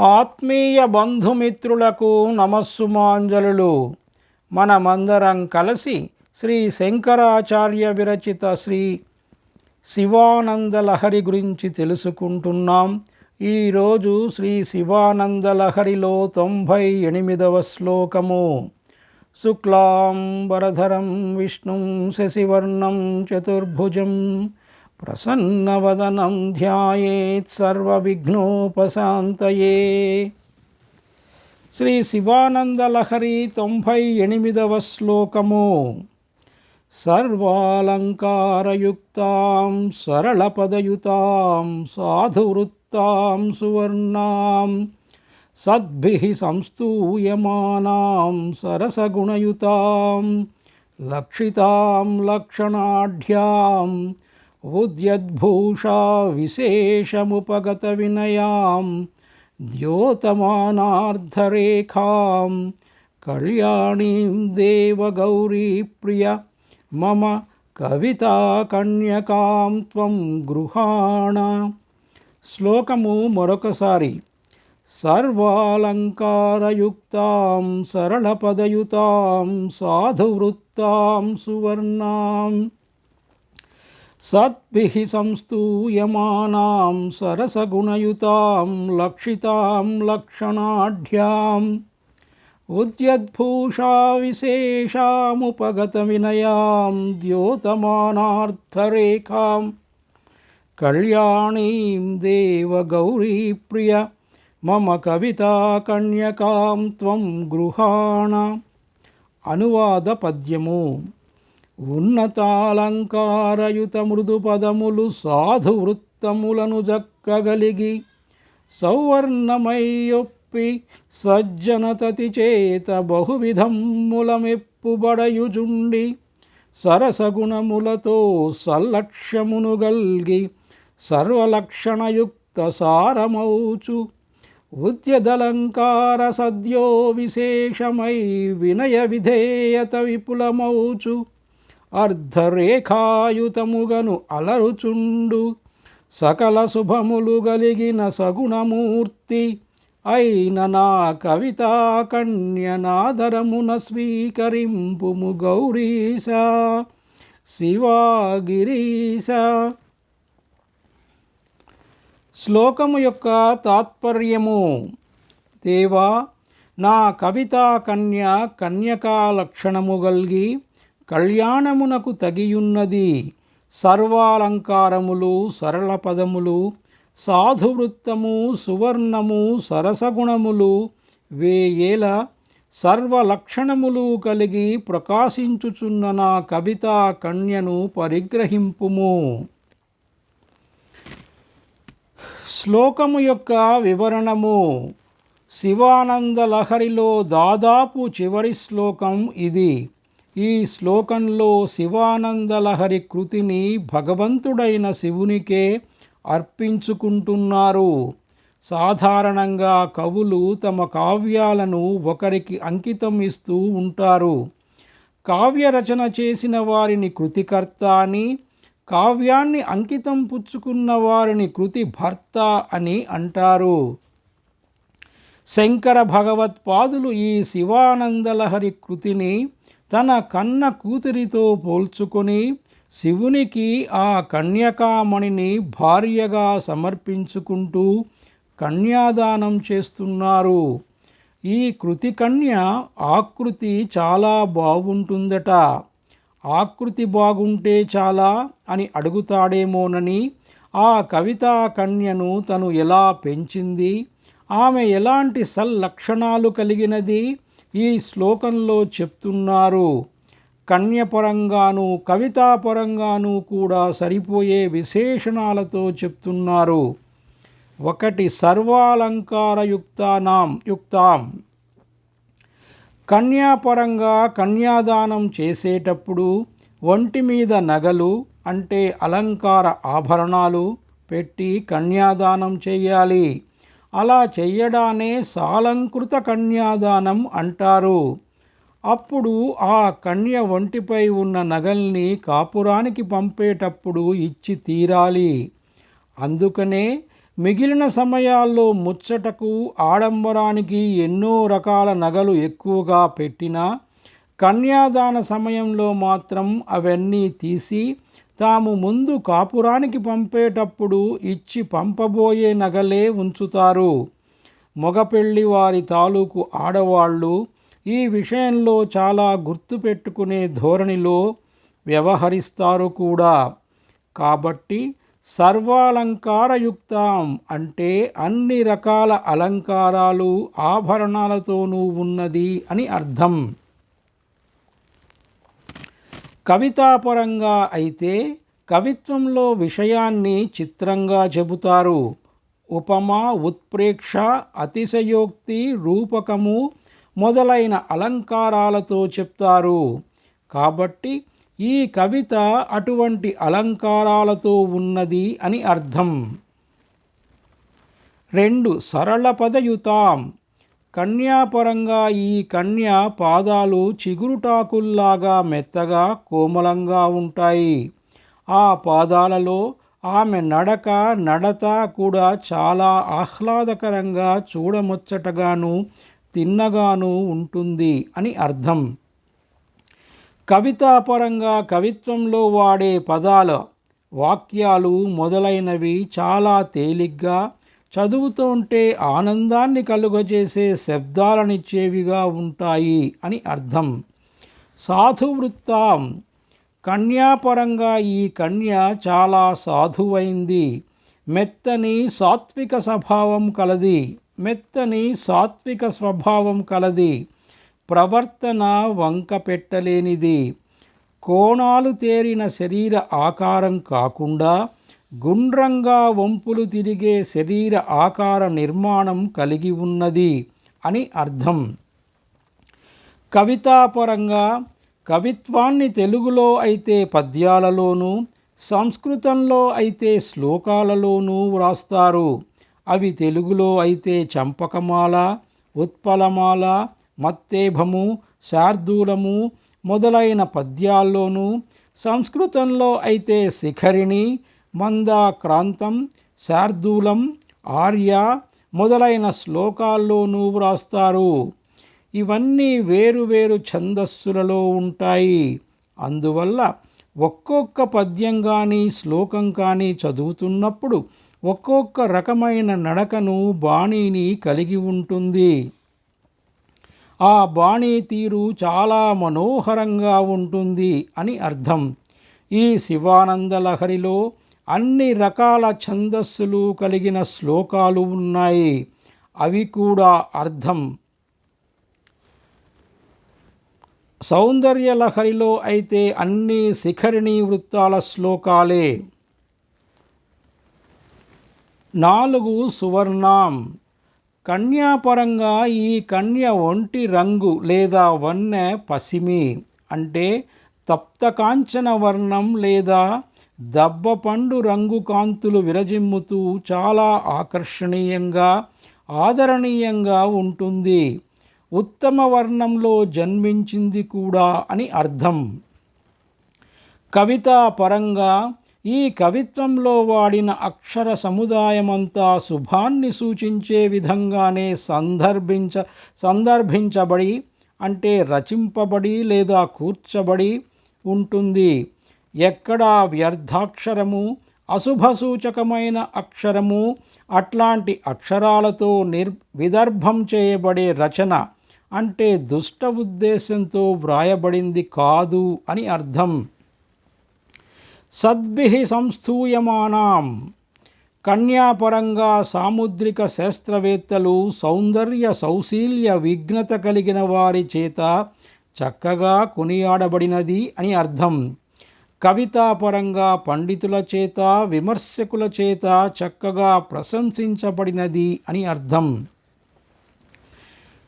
ఆత్మీయ బంధుమిత్రులకు నమస్సుమాంజలులు. మనమందరం కలిసి శ్రీ శంకరాచార్య విరచిత శ్రీ శివానందలహరి గురించి తెలుసుకుంటున్నాం. ఈరోజు శ్రీ శివానందలహరిలో తొంభై ఎనిమిదవ శ్లోకము. శుక్లాంబరధరం విష్ణుం శశివర్ణం చతుర్భుజం ప్రసన్నవదనం ధ్యాయేత్ సర్వవిఘ్నోపశాంతయే శ్రీ శివానందలహరి తొంభై ఎనిమిదవ శ్లోకము సర్వాలంకారయుక్తాం సరళపదయుతాం సాధువృత్తాం సువర్ణాం సద్భిः సంస్తూయమానాం సరసగుణయుతాం లక్షితాం లక్షణాఢ్యాం ఉద్యద్భూషా విశేషముపగత వినయాం ద్యోతమానార్ధరేఖాం కళ్యాణీం దేవగౌరీప్రియ మమ కవితాకన్యకాం త్వం గృహాణ. శ్లోకము మరొకసారి సర్వాలంకారయుక్తాం సరళపదయుతాం సాధువృత్తాం సువర్ణాం. సద్భిः సంస్తూయమానాం సరసగుణయుతాం లక్షితాం లక్షణాఢ్యాం ఉద్యద్భూషా విశేషాముపగత వినయాం ద్యోతమానార్థరేఖాం కళ్యాణీం దేవగౌరీప్రియ మమ కవితాకన్యకాం త్వం గృహాణ అనువాద పద్యము ఉన్నతాలంకారయుత మృదు పదములు సాధు వృత్తములను జక్కగలిగి సౌవర్ణమయ్యొప్పి సజ్జనతతి చేత బహువిధములమెప్పుబడయుజుండి సరసగుణములతో సల్లక్ష్యమును గల్గి సర్వలక్షణయుక్త సారమౌచు ఉద్యదలంకార సద్యో విశేషమై వినయ విధేయత విపులమౌచు అర్ధరేఖాయుతముగను అలరుచుండు సకల శుభములు గలిగిన సగుణమూర్తి అయిన నా కవితా కన్యనాదరమున స్వీకరింపుము గౌరీశ శివాగిరీశ. శ్లోకము యొక్క తాత్పర్యము దేవా నా కవితా కన్య కన్యకా లక్షణము గల్గి కళ్యాణమునకు తగియున్నది సర్వాలంకారములు సరళ పదములు సాధువృత్తము సువర్ణము సరసగుణములు వేయేల సర్వలక్షణములు కలిగి ప్రకాశించుచున్న నా కవితా కన్యను పరిగ్రహింపుము. శ్లోకము యొక్క వివరణము శివానంద లహరిలో దాదాపు చివరి శ్లోకం ఇది. ఈ శ్లోకంలో శివానందలహరి కృతిని భగవంతుడైన శివునికే అర్పించుకుంటున్నారు. సాధారణంగా కవులు తమ కావ్యాలను ఒకరికి అంకితం ఇస్తూ ఉంటారు. కావ్య రచన చేసిన వారిని కృతికర్త అని కావ్యాన్ని అంకితం పుచ్చుకున్న వారిని కృతి భర్త అని అంటారు. శంకర భగవత్పాదులు ఈ శివానందలహరి కృతిని తన కన్న కూతురితో పోల్చుకొని శివునికి ఆ కన్యకామణిని భార్యగా సమర్పించుకుంటూ కన్యాదానం చేస్తున్నారు. ఈ కృతి కన్య ఆకృతి చాలా బాగుంటుందట. ఆకృతి బాగుంటే చాలా అని అడుగుతాడేమోనని ఆ కవితా కన్యను తను ఎలా పెంచింది? ఆమె ఎలాంటి సల్లక్షణాలు కలిగినది? ఈ శ్లోకంలో చెప్తున్నారు కన్యపరంగాను కవితాపరంగాను కూడా సరిపోయే విశేషణాలతో చెప్తున్నారు. ఒకటి సర్వాలంకారయుక్తానాం యుక్తాం. కన్యాపరంగా కన్యాదానం చేసేటప్పుడు ఒంటి మీద నగలు అంటే అలంకార ఆభరణాలు పెట్టి కన్యాదానం చేయాలి. అలా చెయ్యడానే సాలంకృత కన్యాదానం అంటారు. అప్పుడు ఆ కన్య ఒంటిపై ఉన్న నగల్ని కాపురానికి పంపేటప్పుడు ఇచ్చి తీరాలి. అందుకనే మిగిలిన సమయాల్లో ముచ్చటకు ఆడంబరానికి ఎన్నో రకాల నగలు ఎక్కువగా పెట్టినా కన్యాదాన సమయంలో మాత్రం అవన్నీ తీసి తాము ముందు కాపురానికి పంపేటప్పుడు ఇచ్చి పంపబోయే నగలే ఉంచుతారు. మగపెళ్ళి వారి తాలూకు ఆడవాళ్ళు ఈ విషయంలో చాలా గుర్తుపెట్టుకునే ధోరణిలో వ్యవహరిస్తారు కూడా. కాబట్టి సర్వాలంకారయుక్తం అంటే అన్ని రకాల అలంకారాలు ఆభరణాలతోనూ ఉన్నది అని అర్థం. కవితాపరంగా అయితే కవిత్వంలో విషయాన్ని చిత్రంగా చెబుతారు. ఉపమా ఉత్ప్రేక్ష అతిశయోక్తి రూపకము మొదలైన అలంకారాలతో చెప్తారు. కాబట్టి ఈ కవిత అటువంటి అలంకారాలతో ఉన్నది అని అర్థం. రెండు సరళ పదయుతాం. కన్యాపరంగా ఈ కన్య పాదాలు చిగురుటాకుల్లాగా మెత్తగా కోమలంగా ఉంటాయి. ఆ పాదాలలో ఆమె నడక నడత కూడా చాలా ఆహ్లాదకరంగా చూడముచ్చటగాను తిన్నగాను ఉంటుంది అని అర్థం. కవితాపరంగా కవిత్వంలో వాడే పదాల వాక్యాలు మొదలైనవి చాలా తేలిగ్గా చదువుతుంటే ఆనందాన్ని కలుగజేసే శబ్దాలనిచ్చేవిగా ఉంటాయి అని అర్థం. సాధువృత్తాం. కన్యాపరంగా ఈ కన్య చాలా సాధువైంది. మెత్తని సాత్విక స్వభావం కలది. మెత్తని సాత్విక స్వభావం కలది. ప్రవర్తన వంక పెట్టలేనిది. కోణాలు తేరిన శరీర ఆకారం కాకుండా గుండ్రంగా వంపులు తిరిగే శరీర ఆకార నిర్మాణం కలిగి ఉన్నది అని అర్థం. కవితాపరంగా కవిత్వాన్ని తెలుగులో అయితే పద్యాలలోనూ సంస్కృతంలో అయితే శ్లోకాలలోనూ వ్రాస్తారు. అవి తెలుగులో అయితే చంపకమాల ఉత్పలమాల మత్తేభము శార్దూలము మొదలైన పద్యాల్లోనూ సంస్కృతంలో అయితే శిఖరిణి మందాక్రాంతం శార్దూలం ఆర్య మొదలైన శ్లోకాల్లోనూ వ్రాస్తారు ఇవన్నీ వేరు వేరు ఛందస్సులలో ఉంటాయి. అందువల్ల ఒక్కొక్క పద్యం కానీ శ్లోకం కానీ చదువుతున్నప్పుడు ఒక్కొక్క రకమైన నడకను బాణీని కలిగి ఉంటుంది. ఆ బాణీ తీరు చాలా మనోహరంగా ఉంటుంది అని అర్థం. ఈ శివానంద లహరిలో అన్ని రకాల ఛందస్సులు కలిగిన శ్లోకాలు ఉన్నాయి. అవి కూడా అర్థం. సౌందర్యలహరిలో అయితే అన్ని శిఖరిణి వృత్తాల శ్లోకాలే. నాలుగు సువర్ణం. కన్యాపరంగా ఈ కన్య ఒంటి రంగు లేదా వన్నె పసిమి అంటే తప్తకాంచన వర్ణం లేదా దబ్బపండు రంగు కాంతులు విరజిమ్ముతూ చాలా ఆకర్షణీయంగా ఆదరణీయంగా ఉంటుంది. ఉత్తమ వర్ణంలో జన్మించింది కూడా అని అర్థం. కవితా పరంగా ఈ కవిత్వంలో వాడిన అక్షర సముదాయమంతా శుభాన్ని సూచించే విధంగానే సందర్భించ సందర్భించబడి అంటే రచింపబడి లేదా కూర్చబడి ఉంటుంది. ఎక్కడా వ్యర్థాక్షరము అశుభసూచకమైన అక్షరము అట్లాంటి అక్షరాలతో నిర్ విదర్భం చేయబడే రచన అంటే దుష్ట ఉద్దేశంతో వ్రాయబడింది కాదు అని అర్థం. సద్భి సంస్థూయమానాం. కన్యాపరంగా సాముద్రిక శాస్త్రవేత్తలు సౌందర్య సౌశీల్య విఘ్నత కలిగిన వారి చేత చక్కగా కొనియాడబడినది అని అర్థం. కవితాపరంగా పండితుల చేత విమర్శకుల చేత చక్కగా ప్రశంసించబడినది అని అర్థం.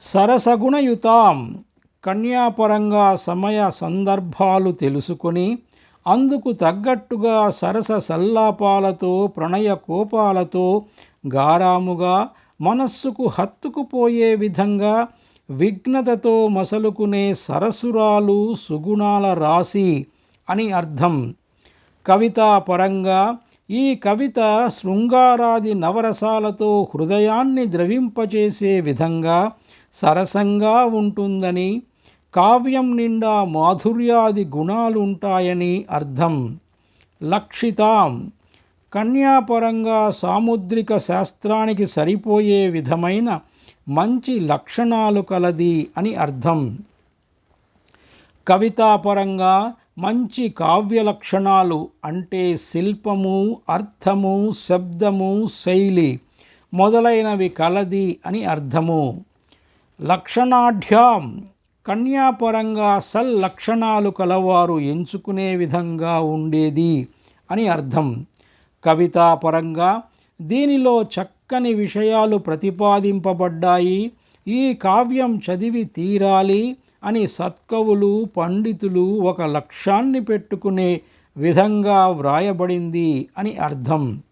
సరసగుణయుతాం కన్యాపరంగా సమయ సందర్భాలు తెలుసుకొని అందుకు తగ్గట్టుగా సరస సల్లాపాలతో ప్రణయ కోపాలతో గారాముగా మనస్సుకు హత్తుకుపోయే విధంగా విఘ్నతతో మసలుకునే సరసురాలు సుగుణాల రాశి అని అర్థం. కవితాపరంగా ఈ కవిత శృంగారాది నవరసాలతో హృదయాన్ని ద్రవింపచేసే విధంగా సరసంగా ఉంటుందని కావ్యం నిండా మాధుర్యాది గుణాలుంటాయని అర్థం. లక్షితాం. కన్యాపరంగా సాముద్రిక శాస్త్రానికి సరిపోయే విధమైన మంచి లక్షణాలు కలది అని అర్థం. కవితాపరంగా మంచి కావ్య లక్షణాలు అంటే శిల్పము అర్థము శబ్దము శైలి మొదలైనవి కలది అని అర్థము. లక్షణాఢ్యాం కన్యాపరంగా సల్ లక్షణాలు కలవారు ఎంచుకునే విధంగా ఉండేది అని అర్థం. కవితాపరంగా దీనిలో చక్కని విషయాలు ప్రతిపాదింపబడ్డాయి. ఈ కావ్యం చదివి తీరాలి. అని సత్కవులు పండితులు ఒక లక్ష్యాన్ని పెట్టుకునే విధంగా వ్రాయబడింది అని అర్థం.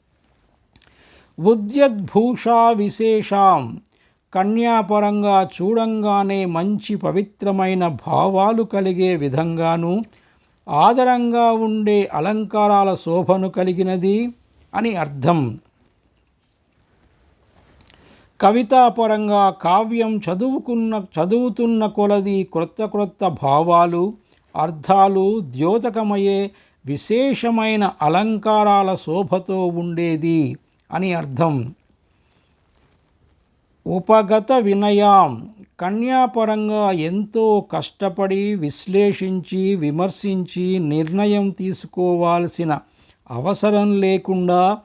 ఉద్యద్భూషా విశేషాం. కన్యాపరంగా చూడంగానే మంచి పవిత్రమైన భావాలు కలిగే విధంగాను ఆదరంగా ఉండే అలంకారాల శోభను కలిగినది అని అర్థం. కవితాపరంగా కావ్యం చదువుకున్న చదువుతున్న కొలది క్రొత్త క్రొత్త భావాలు అర్థాలు ద్యోతకమయ్యే విశేషమైన అలంకారాల శోభతో ఉండేది అని అర్థం. ఉపగత వినయాం కన్యాపరంగా ఎంతో కష్టపడి విశ్లేషించి విమర్శించి నిర్ణయం తీసుకోవాల్సిన అవసరం లేకుండా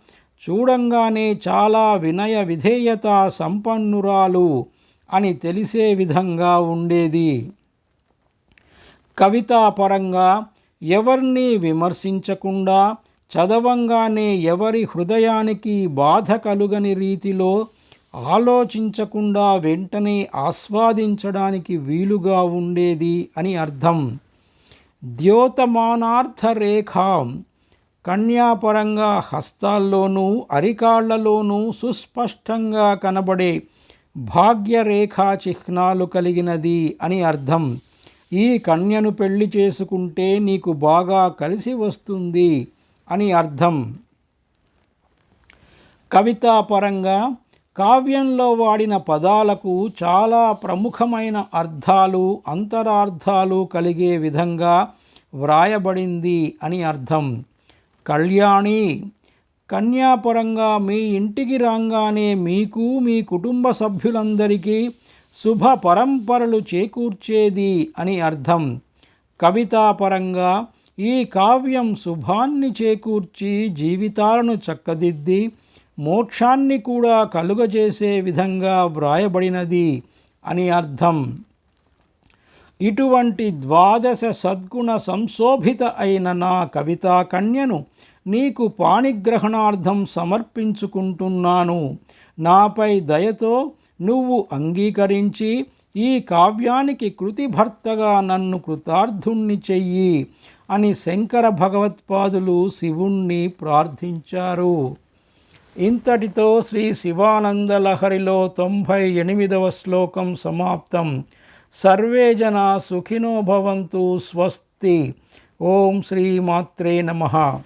చూడంగానే చాలా వినయ విధేయత సంపన్నురాలు అని తెలిసే విధంగా ఉండేది. కవితాపరంగా ఎవరిని విమర్శించకుండా చదవంగానే ఎవరి హృదయానికి బాధ కలుగని రీతిలో ఆలోచించకుండా వెంటనే ఆస్వాదించడానికి వీలుగా ఉండేది అని అర్థం. ద్యోతమానార్థ రేఖాం కన్యాపరంగా హస్తాల్లోనూ అరికాళ్ళలోనూ సుస్పష్టంగా కనబడే భాగ్యరేఖా చిహ్నాలు కలిగినది అని అర్థం. ఈ కన్యను పెళ్ళి చేసుకుంటే నీకు బాగా కలిసి వస్తుంది అని అర్థం. కవితాపరంగా కావ్యంలో వాడిన పదాలకు చాలా ప్రముఖమైన అర్థాలు అంతరార్థాలు కలిగే విధంగా వ్రాయబడింది అని అర్థం. కళ్యాణి కన్యాపరంగా మీ ఇంటికి రాగానే మీకు మీ కుటుంబ సభ్యులందరికీ శుభ పరంపరలు చేకూర్చేది అని అర్థం. కవితాపరంగా ఈ కావ్యం శుభాన్ని చేకూర్చి జీవితాలను చక్కదిద్ది మోక్షాన్ని కూడా కలుగజేసే విధంగా వ్రాయబడినది అని అర్థం. ఇటువంటి ద్వాదశ సద్గుణ సంశోభిత అయిన నా కవితా కన్యను నీకు పాణిగ్రహణార్థం సమర్పించుకుంటున్నాను. నాపై దయతో నువ్వు అంగీకరించి ఈ కావ్యానికి కృతిభర్తగా నన్ను కృతార్థుణ్ణి చెయ్యి అని శంకర భగవత్పాదులు శివుణ్ణి ప్రార్థించారు. ఇంతటితో శ్రీ శివానందలహరిలో తొంభై ఎనిమిదవ శ్లోకం సమాప్తం. सर्वे जना सुखिनो भवन्तु स्वस्ति। ओम श्री मात्रे नमः।